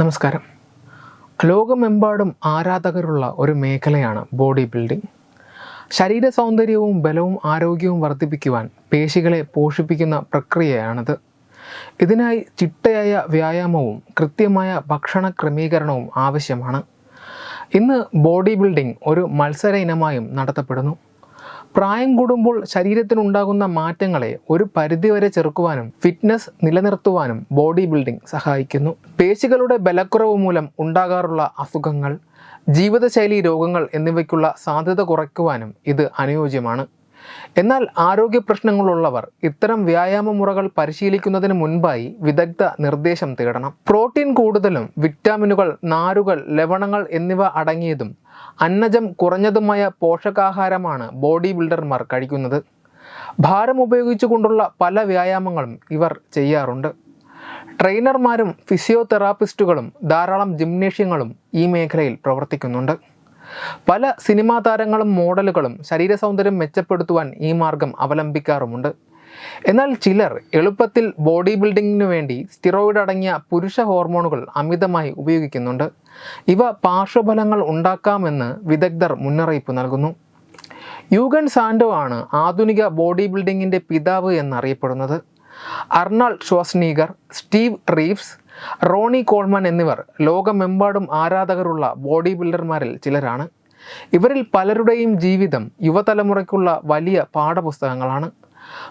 നമസ്കാരം ലോകമെമ്പാടും ആരാധകരുള്ള ഒരു മേഖലയാണ് ബോഡി ബിൽഡിംഗ് ശരീര സൗന്ദര്യവും ബലവും ആരോഗ്യവും വർദ്ധിപ്പിക്കുവാൻ പേശികളെ പോഷിപ്പിക്കുന്ന പ്രക്രിയയാണിത് ഇതിനായി ചിട്ടയായ വ്യായാമവും കൃത്യമായ ഭക്ഷണ ക്രമീകരണവും ആവശ്യമാണ് ഇന്ന് ബോഡി ബിൽഡിംഗ് ഒരു മത്സര ഇനമായും നടത്തപ്പെടുന്നു പ്രായം കൂടുമ്പോൾ ശരീരത്തിനുണ്ടാകുന്ന മാറ്റങ്ങളെ ഒരു പരിധിവരെ ചെറുക്കുവാനും ഫിറ്റ്നസ് നിലനിർത്തുവാനും ബോഡി ബിൽഡിംഗ് സഹായിക്കുന്നു പേശികളുടെ ബലക്കുറവ് മൂലം ഉണ്ടാകാറുള്ള അസുഖങ്ങൾ ജീവിതശൈലി രോഗങ്ങൾ എന്നിവയ്ക്കുള്ള സാധ്യത കുറയ്ക്കുവാനും ഇത് അനുയോജ്യമാണ് എന്നാൽ ആരോഗ്യ പ്രശ്നങ്ങളുള്ളവർ ഇത്തരം വ്യായാമ മുറകൾ പരിശീലിക്കുന്നതിന് മുൻപായി വിദഗ്ധ നിർദ്ദേശം തേടണം പ്രോട്ടീൻ കൂടുതലും വിറ്റാമിനുകൾ നാരുകൾ ലവണങ്ങൾ എന്നിവ അടങ്ങിയതും അന്നജം കുറഞ്ഞതുമായ പോഷകാഹാരമാണ് ബോഡി ബിൽഡർമാർ കഴിക്കുന്നത് ഭാരം ഉപയോഗിച്ചുകൊണ്ടുള്ള പല വ്യായാമങ്ങളും ഇവർ ചെയ്യാറുണ്ട് ട്രെയിനർമാരും ഫിസിയോതെറാപ്പിസ്റ്റുകളും ധാരാളം ജിംനേഷ്യങ്ങളും ഈ മേഖലയിൽ പ്രവർത്തിക്കുന്നുണ്ട് പല സിനിമാ താരങ്ങളും മോഡലുകളും ശരീര സൗന്ദര്യം മെച്ചപ്പെടുത്തുവാൻ ഈ മാർഗം അവലംബിക്കാറുമുണ്ട് എന്നാൽ ചിലർ എളുപ്പത്തിൽ ബോഡി ബിൽഡിങ്ങിനു വേണ്ടി സ്റ്റിറോയിഡ് അടങ്ങിയ പുരുഷ ഹോർമോണുകൾ അമിതമായി ഉപയോഗിക്കുന്നുണ്ട് ഇവ പാർശ്വഫലങ്ങൾ ഉണ്ടാക്കാമെന്ന് വിദഗ്ധർ മുന്നറിയിപ്പ് നൽകുന്നു യൂഗൻ സാൻഡോ ആണ് ആധുനിക ബോഡി ബിൽഡിങ്ങിൻ്റെ പിതാവ് എന്നറിയപ്പെടുന്നത് Arnold Schwarzenegger Steve Reeves Ronnie Coleman എന്നിവർ ലോകമെമ്പാടും ആരാധകരുള്ള ബോഡി ബിൽഡർമാരിൽ ചിലരാണ് ഇവരിൽ പലരുടെയും ജീവിതം യുവതലമുറയ്ക്കുള്ള വലിയ പാഠപുസ്തകങ്ങളാണ്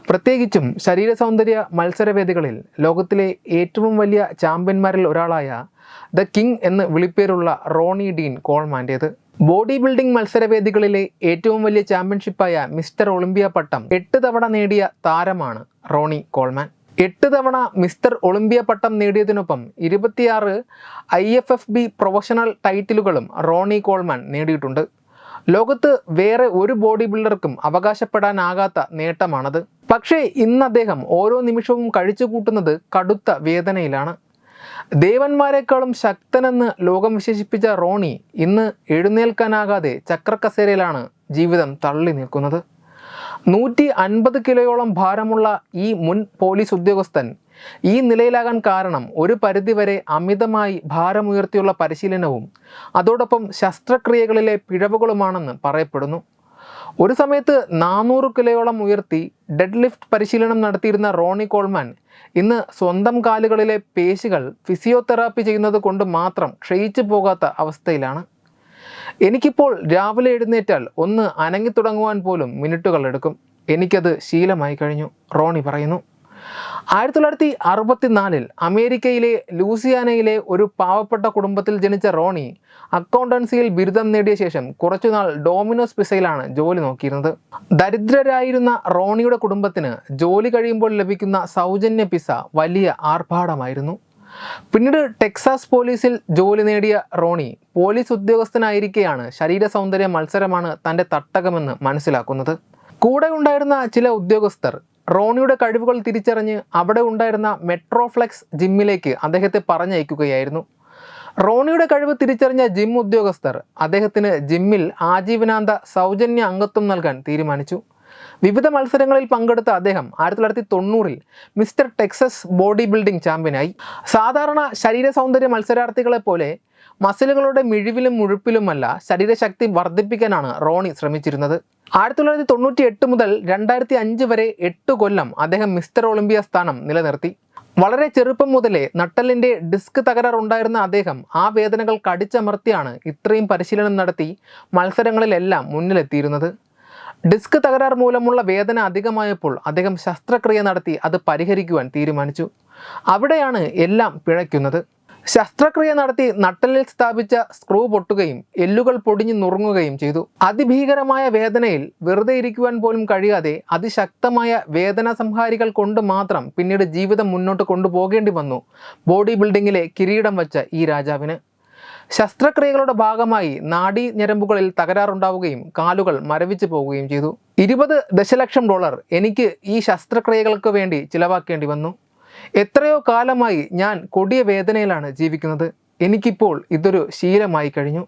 പ്രത്യേകിച്ചും ശരീര സൗന്ദര്യ മത്സരവേദികളിൽ ലോകത്തിലെ ഏറ്റവും വലിയ ചാമ്പ്യന്മാരിൽ ഒരാളായ ദ കിങ് എന്ന് വിളിപ്പേരുള്ള റോണി ഡീൻ കോൾമാൻ്റേത് ബോഡി ബിൽഡിംഗ് മത്സരവേദികളിലെ ഏറ്റവും വലിയ ചാമ്പ്യൻഷിപ്പായ മിസ്റ്റർ ഒളിമ്പ്യ പട്ടം എട്ട് തവണ നേടിയ താരമാണ് റോണി കോൾമാൻ എട്ട് തവണ മിസ്റ്റർ ഒളിമ്പ്യ പട്ടം നേടിയതിനൊപ്പം ഇരുപത്തിയാറ് I F F B professional ടൈറ്റിലുകളും Ronnie Coleman നേടിയിട്ടുണ്ട് ലോകത്ത് വേറെ ഒരു ബോഡി ബിൽഡർക്കും അവകാശപ്പെടാനാകാത്ത നേട്ടമാണത് പക്ഷേ ഇന്ന് അദ്ദേഹം ഓരോ നിമിഷവും കഴിച്ചു കൂട്ടുന്നത് കടുത്ത വേദനയിലാണ് ദേവന്മാരെക്കാളും ശക്തനെന്ന് ലോകം വിശേഷിപ്പിച്ച റോണി ഇന്ന് എഴുന്നേൽക്കാനാകാതെ ചക്രക്കസേരയിലാണ് ജീവിതം തള്ളി നിൽക്കുന്നത് നൂറ്റി അൻപത് കിലോയോളം ഭാരമുള്ള ഈ മുൻ പോലീസ് ഉദ്യോഗസ്ഥൻ ഈ നിലയിലാകാൻ കാരണം ഒരു പരിധിവരെ അമിതമായി ഭാരമുയർത്തിയുള്ള പരിശീലനവും അതോടൊപ്പം ശസ്ത്രക്രിയകളിലെ പിഴവുകളുമാണെന്ന് പറയപ്പെടുന്നു ഒരു സമയത്ത് നാനൂറ് കിലോയോളം ഉയർത്തി ഡെഡ് ലിഫ്റ്റ് പരിശീലനം നടത്തിയിരുന്ന റോണി കോൾമാൻ ഇന്ന് സ്വന്തം കാലുകളിലെ പേശികൾ ഫിസിയോതെറാപ്പി ചെയ്യുന്നത് കൊണ്ട് മാത്രം ക്ഷയിച്ചു പോകാത്ത അവസ്ഥയിലാണ് എനിക്കിപ്പോൾ രാവിലെ എഴുന്നേറ്റാൽ ഒന്ന് അനങ്ങിത്തുടങ്ങുവാൻ പോലും മിനിറ്റുകൾ എടുക്കും എനിക്കത് ശീലമായി കഴിഞ്ഞു റോണി പറയുന്നു ആയിരത്തി തൊള്ളായിരത്തി അറുപത്തിനാലിൽ അമേരിക്കയിലെ ലൂസിയാനയിലെ ഒരു പാവപ്പെട്ട കുടുംബത്തിൽ ജനിച്ച റോണി അക്കൗണ്ടൻസിയിൽ ബിരുദം നേടിയ ശേഷം കുറച്ചുനാൾ ഡോമിനോസ് പിസയിലാണ് ജോലി നോക്കിയിരുന്നത് ദരിദ്രരായിരുന്ന റോണിയുടെ കുടുംബത്തിന് ജോലി കഴിയുമ്പോൾ ലഭിക്കുന്ന സൗജന്യ പിസ വലിയ ആർഭാടമായിരുന്നു പിന്നീട് ടെക്സാസ് പോലീസിൽ ജോലി നേടിയ റോണി പോലീസ് ഉദ്യോഗസ്ഥനായിരിക്കെയാണ് ശരീര സൗന്ദര്യ മത്സരമാണ് തൻ്റെ തട്ടകമെന്ന് മനസ്സിലാക്കുന്നത് കൂടെ ഉണ്ടായിരുന്ന ചില ഉദ്യോഗസ്ഥർ റോണിയുടെ കഴിവുകൾ തിരിച്ചറിഞ്ഞ് അവിടെ ഉണ്ടായിരുന്ന മെട്രോഫ്ലെക്സ് ജിമ്മിലേക്ക് അദ്ദേഹത്തെ പറഞ്ഞയക്കുകയായിരുന്നു റോണിയുടെ കഴിവ് തിരിച്ചറിഞ്ഞ ജിം ഉദ്യോഗസ്ഥർ അദ്ദേഹത്തിന് ജിമ്മിൽ ആജീവനാന്ത സൗജന്യ അംഗത്വം നൽകാൻ തീരുമാനിച്ചു വിവിധ മത്സരങ്ങളിൽ പങ്കെടുത്ത അദ്ദേഹം ആയിരത്തി തൊള്ളായിരത്തി തൊണ്ണൂറിൽ മിസ്റ്റർ ടെക്സസ് ബോഡി ബിൽഡിംഗ് ചാമ്പ്യനായി സാധാരണ ശരീര സൗന്ദര്യ മത്സരാർത്ഥികളെ പോലെ മസിലുകളുടെ മിഴിവിലും മുഴുപ്പിലുമല്ല ശരീരശക്തി വർദ്ധിപ്പിക്കാനാണ് റോണി ശ്രമിച്ചിരുന്നത് ആയിരത്തി തൊള്ളായിരത്തി തൊണ്ണൂറ്റി എട്ട് മുതൽ രണ്ടായിരത്തി അഞ്ച് വരെ എട്ട് കൊല്ലം അദ്ദേഹം മിസ്റ്റർ ഒളിമ്പിയ സ്ഥാനം നിലനിർത്തി വളരെ ചെറുപ്പം മുതലേ നട്ടലിന്റെ ഡിസ്ക് തകരാറുണ്ടായിരുന്ന അദ്ദേഹം ആ വേദനകൾ കടിച്ചമർത്തിയാണ് ഇത്രയും പരിശീലനം നടത്തി മത്സരങ്ങളിലെല്ലാം മുന്നിലെത്തിയിരുന്നത് ഡിസ്ക് തകരാർ മൂലമുള്ള വേദന അധികമായപ്പോൾ അദ്ദേഹം ശസ്ത്രക്രിയ നടത്തി അത് പരിഹരിക്കുവാൻ തീരുമാനിച്ചു അവിടെയാണ് എല്ലാം പിഴയ്ക്കുന്നത് ശസ്ത്രക്രിയ നടത്തി നട്ടലിൽ സ്ഥാപിച്ച സ്ക്രൂ പൊട്ടുകയും എല്ലുകൾ പൊടിഞ്ഞു നുറുങ്ങുകയും ചെയ്തു അതിഭീകരമായ വേദനയിൽ വെറുതെ ഇരിക്കുവാൻ പോലും കഴിയാതെ അതിശക്തമായ വേദന സംഹാരികൾ കൊണ്ട് മാത്രം പിന്നീട് ജീവിതം മുന്നോട്ട് കൊണ്ടുപോകേണ്ടി വന്നു ബോഡി ബിൽഡിങ്ങിലെ കിരീടം വച്ച ഈ രാജാവിന് ശസ്ത്രക്രിയകളുടെ ഭാഗമായി നാഡീ ഞരമ്പുകളിൽ തകരാറുണ്ടാവുകയും കാലുകൾ മരവിച്ചു പോവുകയും ചെയ്തു ഇരുപത് ദശലക്ഷം ഡോളർ എനിക്ക് ഈ ശസ്ത്രക്രിയകൾക്ക് വേണ്ടി ചിലവാക്കേണ്ടി വന്നു എത്രയോ കാലമായി ഞാൻ കൊടിയ വേദനയിലാണ് ജീവിക്കുന്നത് എനിക്കിപ്പോൾ ഇതൊരു ശീലമായി കഴിഞ്ഞു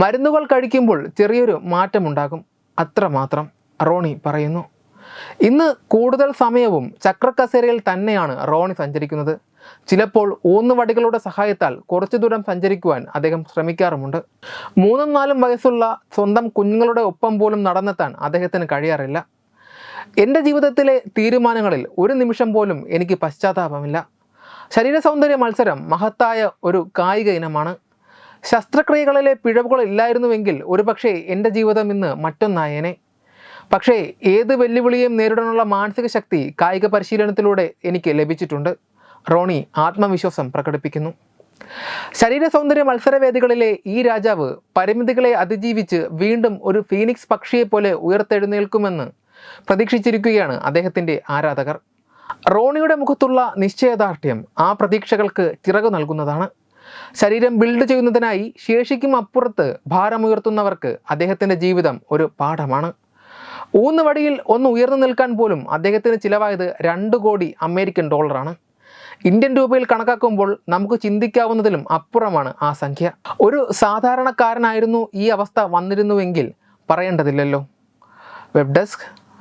മരുന്നുകൾ കഴിക്കുമ്പോൾ ചെറിയൊരു മാറ്റമുണ്ടാകും അത്രമാത്രം റോണി പറയുന്നു ഇന്ന് കൂടുതൽ സമയവും ചക്രക്കസേരയിൽ തന്നെയാണ് റോണി സഞ്ചരിക്കുന്നത് ചിലപ്പോൾ ഊന്നുവടികളുടെ സഹായത്താൽ കുറച്ചു ദൂരം സഞ്ചരിക്കുവാൻ അദ്ദേഹം ശ്രമിക്കാറുമുണ്ട് മൂന്നും നാലും വയസ്സുള്ള സ്വന്തം കുഞ്ഞുങ്ങളുടെ ഒപ്പം പോലും നടന്നെത്താൻ അദ്ദേഹത്തിന് കഴിയാറില്ല എൻ്റെ ജീവിതത്തിലെ തീരുമാനങ്ങളിൽ ഒരു നിമിഷം പോലും എനിക്ക് പശ്ചാത്താപമില്ല ശരീര സൗന്ദര്യ മത്സരം മഹത്തായ ഒരു കായിക ഇനമാണ് ശസ്ത്രക്രിയകളിലെ പിഴവുകൾ ഇല്ലായിരുന്നുവെങ്കിൽ ഒരുപക്ഷെ എൻ്റെ ജീവിതം ഇന്ന് മറ്റൊന്നായേനെ പക്ഷേ ഏത് വെല്ലുവിളിയും നേരിടാനുള്ള മാനസിക ശക്തി കായിക പരിശീലനത്തിലൂടെ എനിക്ക് ലഭിച്ചിട്ടുണ്ട് റോണി ആത്മവിശ്വാസം പ്രകടിപ്പിക്കുന്നു ശരീര സൗന്ദര്യ മത്സരവേദികളിലെ ഈ രാജാവ് പരിമിതികളെ അതിജീവിച്ച് വീണ്ടും ഒരു ഫീനിക്സ് പക്ഷിയെപ്പോലെ ഉയർത്തെഴുന്നേൽക്കുമെന്ന് പ്രതീക്ഷിച്ചിരിക്കുകയാണ് അദ്ദേഹത്തിൻ്റെ ആരാധകർ റോണിയുടെ മുഖത്തുള്ള നിശ്ചയദാർഢ്യം ആ പ്രതീക്ഷകൾക്ക് ചിറക് നൽകുന്നതാണ് ശരീരം ബിൽഡ് ചെയ്യുന്നതിനായി ശേഷിക്കും അപ്പുറത്ത് ഭാരമുയർത്തുന്നവർക്ക് അദ്ദേഹത്തിൻ്റെ ജീവിതം ഒരു പാഠമാണ് ഊന്നുവടിയിൽ ഒന്ന് ഉയർന്നു നിൽക്കാൻ പോലും അദ്ദേഹത്തിന് ചിലവായത് രണ്ട് കോടി അമേരിക്കൻ ഡോളറാണ് ഇന്ത്യൻ രൂപയിൽ കണക്കാക്കുമ്പോൾ നമുക്ക് ചിന്തിക്കാവുന്നതിലും അപ്പുറമാണ് ആ സംഖ്യ ഒരു സാധാരണക്കാരനായിരുന്നു ഈ അവസ്ഥ വന്നിരുന്നുവെങ്കിൽ പറയേണ്ടതില്ലല്ലോ web desk